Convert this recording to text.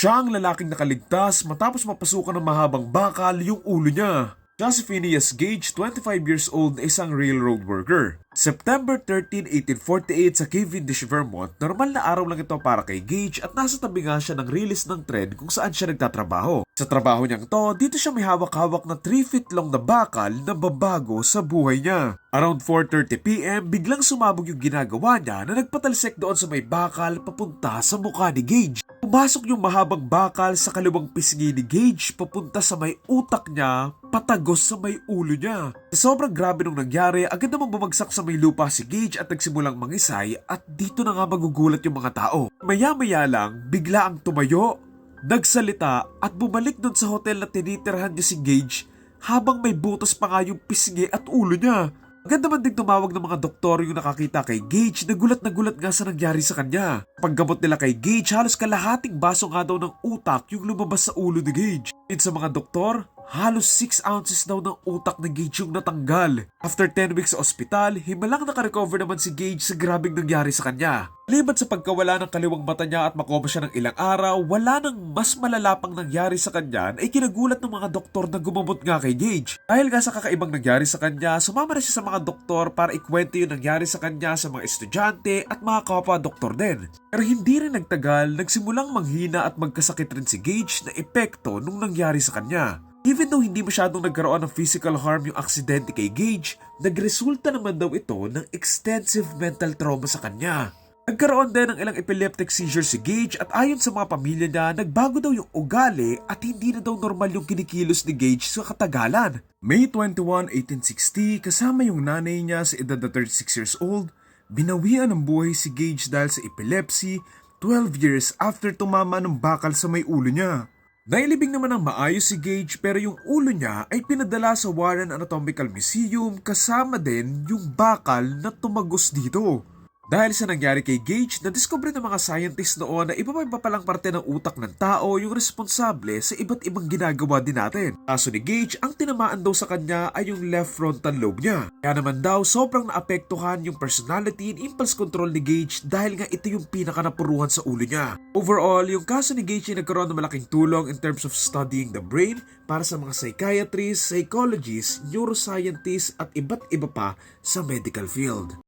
Siya ang lalaking nakaligtas matapos mapasukan ng mahabang bakal yung ulo niya. Siya si Phineas Gage, 25 years old isang railroad worker. September 13, 1848 sa Cavendish, Vermont, normal na araw lang ito para kay Gage at nasa tabi nga siya ng release ng tren kung saan siya nagtatrabaho. Sa trabaho niyang to, dito siya may hawak-hawak na 3 feet long na bakal na babago sa buhay niya. Around 4.30pm, biglang sumabog yung ginagawa niya na nagpatalsik doon sa may bakal papunta sa mukha ni Gage. Pumasok yung mahabang bakal sa kaliwang pisngi ni Gage papunta sa may utak niya, patagos sa may ulo niya. Sa sobrang grabe nung nangyari, agad namang bumagsak sa may lupa si Gage at nagsimulang mangisay at dito na nga magugulat yung mga tao. Maya-maya lang, bigla ang tumayo, nagsalita at bumalik dun sa hotel na tinitirhan niya si Gage habang may butas pa nga yung pisngi at ulo niya. Agad naman ding tumawag ng mga doktor yung nakakita kay Gage na gulat na gulat nga sa nangyari sa kanya. Paggamot nila kay Gage, halos kalahating baso nga daw ng utak yung lumabas sa ulo ni Gage. At sa mga doktor, halos 6 ounces daw ng utak ni Gage yung natanggal. After 10 weeks sa ospital, himalang nakarecover naman si Gage sa grabing nangyari sa kanya. Libat sa pagkawala ng kaliwang mata niya at makoma siya ng ilang araw, wala nang mas malala pang nangyari sa kanya ay kinagulat ng mga doktor na gumamot nga kay Gage. Dahil nga sa kakaibang nangyari sa kanya, sumama na siya sa mga doktor para ikwento yung nangyari sa kanya sa mga estudyante at mga kapwa doktor din. Pero hindi rin nagtagal, nagsimulang manghina at magkasakit rin si Gage na epekto nung nangyari sa kanya. Even though hindi masyadong nagkaroon ng physical harm yung aksidente kay Gage, nagresulta naman daw ito ng extensive mental trauma sa kanya. Nagkaroon din ng ilang epileptic seizure si Gage at ayon sa mga pamilya niya, nagbago daw yung ugali at hindi na daw normal yung kinikilos ni Gage sa katagalan. May 21, 1860, kasama yung nanay niya sa edad na 36 years old, binawian ng buhay si Gage dahil sa epilepsy 12 years after tumama ng bakal sa may ulo niya. Nailibing naman ng maayos si Gage pero yung ulo niya ay pinadala sa Warren Anatomical Museum kasama din yung bakal na tumagos dito. Dahil sa nangyari kay Gage, na-discover ng mga scientists noon na iba pa palang parte ng utak ng tao yung responsable sa iba't ibang ginagawa din natin. Kaso ni Gage, ang tinamaan daw sa kanya ay yung left frontal lobe niya. Kaya naman daw, sobrang naapektuhan yung personality and impulse control ni Gage dahil nga ito yung pinaka napuruhan sa ulo niya. Overall, yung kaso ni Gage ay nagkaroon ng malaking tulong in terms of studying the brain para sa mga psychiatrists, psychologists, neuroscientists at iba't iba pa sa medical field.